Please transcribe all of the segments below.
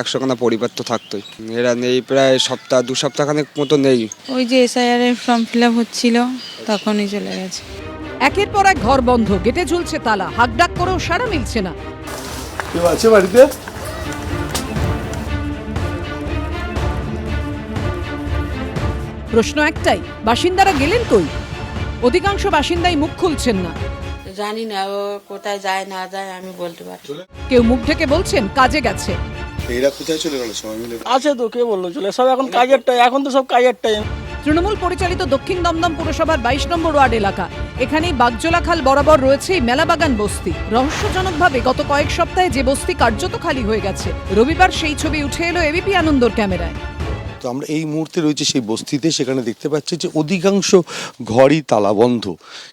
একশোখানা পরিবার তো থাকতোই। এরা নেই প্রায় সপ্তাহ দু সপ্তাহখানেক মতো নেই। ওই যে এসআইআর এর ফর্ম ফিল আপ হচ্ছিল তখনই চলে গেছে। একের পর এক ঘর বন্ধ গেটে ঝুলছে তালা হাকডাক করেও সারা মিলছে না। কেউ আছে বাড়িতে? প্রশ্ন একটাই বাসিন্দারা গেলেন কই? অধিকাংশ বাসিন্দাই মুখ খুলছেন না। জানি না ও কোথায় যায় না যায় আমি বলতে পারি কেউ মুখ ঢেকে বলছেন কাজে গেছে। এরা কোথায় চলে গেল সবাই মিলে? আছে তো কে বলল চলে? সব এখন কাজের টাইম এখন তো সব কাজের টাইম তৃণমূল পরিচালিত দক্ষিণ দমদম পুরসভার বাইশ নম্বর ওয়ার্ড এলাকা। এখানেই বাগজোলা খাল বরাবর রয়েছে মেলাবাগান বস্তি। রহস্যজনকভাবে গত কয়েক সপ্তাহে যে বস্তি কার্যত খালি হয়ে গেছে রবিবার সেই ছবি উঠে এলো এবিপি আনন্দর ক্যামেরায়। তো আমরা এই মুহূর্তে রয়েছে সেই বস্তিতে, সেখানে দেখতে পাচ্ছি যে অধিকাংশ ঘরই তালাবন্ধ।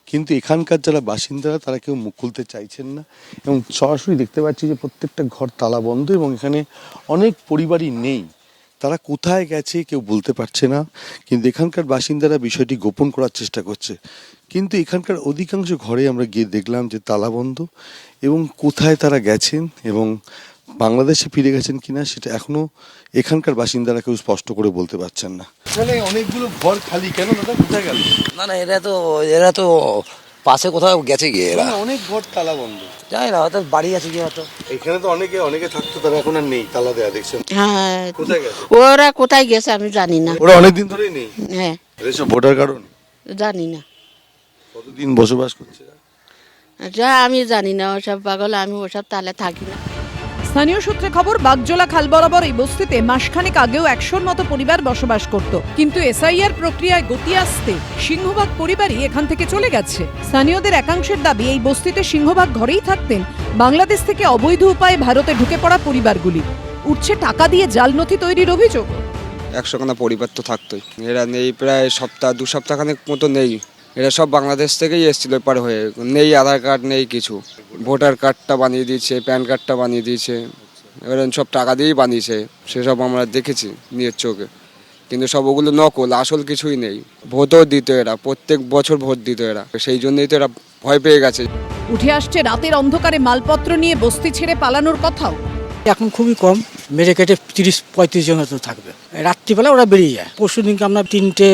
কিন্তু এখানকার যারা বাসিন্দারা, তারা কেউ মুখ খুলতে চাইছেন না এবং সরাসরি দেখতে পাচ্ছি যে প্রত্যেকটা ঘর তালাবন্ধ এবং এখানে অনেক পরিবারই নেই। তারা কোথায় গেছে কেউ বলতে পারছে না। কিন্তু এখানকার বাসিন্দারা বিষয়টি গোপন করার চেষ্টা করছে। কিন্তু এখানকার অধিকাংশ ঘরে আমরা গিয়ে দেখলাম যে তালাবন্ধ এবং কোথায় তারা গেছেন এবং বাংলাদেশে ফিরে গেছেন কিনা সেটা এখনও এখানকার বাসিন্দারা কেউ স্পষ্ট করে বলতে পারছেন না। মানে অনেকগুলো ঘর খালি কেন দাদা? কোথায় গেল? না না এরা তো এরা তো পাশে কোথাও গেছে গিয়ে এরা। অনেক ঘর তালা বন্ধ। জানি না হয়তো বাড়ি আছে গিয়ে হয়তো। এখানে তো অনেকে অনেকে থাকতো তারা এখন আর নেই তালা দেয়া দেখছেন। হ্যাঁ কোথায় গেছে? ওরা কোথায় গেছে আমি জানি না। ওরা অনেকদিন ধরেই নেই? হ্যাঁ। এসব ভোটার কারণ? জানি না। কতদিন বসবাস করছে? যা আমি জানি না ওসব পাগল আমি ওসব তালে থাকি না। স্থানীয় সূত্রে খবর, বাগজোলা খাল বরাবর এই বস্তিতে মাসখানেক আগেও একশোর মতো পরিবার বসবাস করত। কিন্তু এসআইআর প্রক্রিয়ায় গতি আসতে সিংহভাগ পরিবারই এখান থেকে চলে গেছে। স্থানীয়দের একাংশের দাবি, এই বস্তিতে সিংহভাগ ঘরেই থাকতেন। বাংলাদেশ থেকে অবৈধ উপায়ে ভারতে ঢুকে পড়া পরিবারগুলি। উঠছে টাকা দিয়ে জাল নথি তৈরির অভিযোগ। একশোখানা পরিবার তো থাকতোই। এরা নেই, প্রায় সপ্তাহ, দু সপ্তাহখানেক মতো নেই। এরা সব বাংলাদেশ থেকেই এসেছিল এপার হয়ে। নেই আধার কার্ড, নেই কিছু। ভোটার কার্ডটা বানিয়ে দিয়েছে প্যান কার্ডটা বানিয়ে দিয়েছে। এবার সব টাকা দিয়েই বানিয়েছে সেসব আমরা দেখেছি নিজের চোখে। কিন্তু সব ওগুলো নকল আসল কিছুই নেই। ভোটও দিত এরা প্রত্যেক বছর ভোট দিত এরা। সেই জন্যই তো এরা ভয় পেয়ে গেছে। উঠে আসছে রাতের অন্ধকারে মালপত্র নিয়ে বস্তি ছেড়ে পালানোর কথাও। এখন খুবই কম মেরে কেটে তিরিশ পঁয়ত্রিশ জন হয়তো থাকবে। রাত্রিবেলা ওরা বেরিয়ে যায়। পরশু দিনকে আমরা তিনটে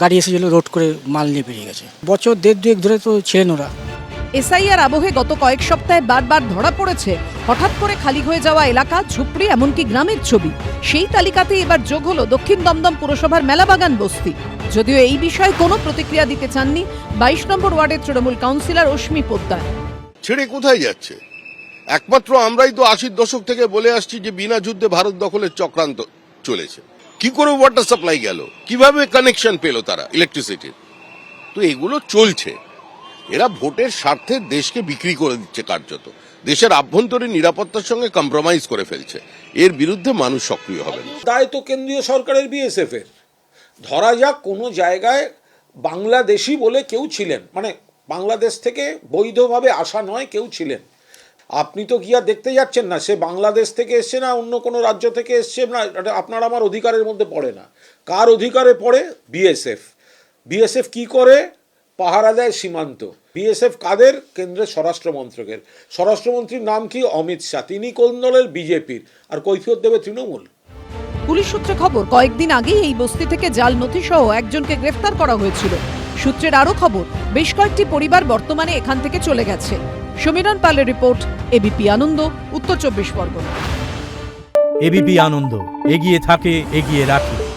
গাড়ি এসেছিল রোড করে মাল নিয়ে বেরিয়ে গেছে। বছর দেড় দুয়েক ধরে তো ছিলেন ওরা। এসআইআর আবহে গত কয়েক সপ্তাহে বারবার ধরা পড়েছে। হঠাৎ করে খালি হয়ে যাওয়া এলাকা, ঝুপড়ি, এমনকি গ্রামের ছবি। সেই তালিকাতে এবার যোগ হলো দক্ষিণ দমদম পুরসভার মেলাবাগান বস্তি। যদিও এই বিষয়ে কোনো প্রতিক্রিয়া দিতে চাননি বাইশ নম্বর ওয়ার্ডের তৃণমূল কাউন্সিলর অশ্মি পোদ্দার। ছেড়ে কোথায় যাচ্ছে? একমাত্র আমরাই তো আশির দশক থেকে বলে আসছি যে বিনা যুদ্ধে ভারত দখলের চক্রান্ত চলেছে। কি করে ওয়াটার সাপ্লাই গেল? কীভাবে কানেকশন পেল তারা ইলেকট্রিসিটির তো এগুলো চলছে। এরা ভোটের স্বার্থে দেশকে বিক্রি করে দিচ্ছে কার্যত। দেশের আভ্যন্তরীণ নিরাপত্তার সঙ্গে কম্প্রোমাইজ করে ফেলছে। এর বিরুদ্ধে মানুষ সক্রিয় হবেন। দায় তো কেন্দ্রীয় সরকারের বিএসএফ এর। ধরা যাক কোনো জায়গায় বাংলাদেশি বলে কেউ ছিলেন। মানে বাংলাদেশ থেকে বৈধভাবে আসা নয় কেউ ছিলেন। আপনি তো গিয়া দেখতে যাচ্ছেন না, সে বাংলাদেশ থেকে এসছে না, অন্য কোনো রাজ্য থেকে এসছে না আপনার আমার অধিকারের মধ্যে পড়ে না। কার অধিকারে পড়ে? বিএসএফ বিএসএফ কি করে পাহারা দেয় সীমান্ত বিএসএফ কাদের? কেন্দ্রের স্বরাষ্ট্র মন্ত্রকের। স্বরাষ্ট্রমন্ত্রীর নাম কি? অমিত শাহ। তিনি কোন দলের বিজেপির আর কৈফিয়ত দেবে তৃণমূল? পুলিশ সূত্রে খবর কয়েকদিন আগেই এই বস্তি থেকে জাল নথি সহ একজনকে গ্রেফতার করা হয়েছিল। সূত্রের আরও খবর বেশ কয়েকটি পরিবার বর্তমানে এখান থেকে চলে গেছে। সমীরণ পালের রিপোর্ট এবিপি আনন্দ উত্তর চব্বিশ পরগনা। এবিপি আনন্দ এগিয়ে থাকে এগিয়ে রাখে।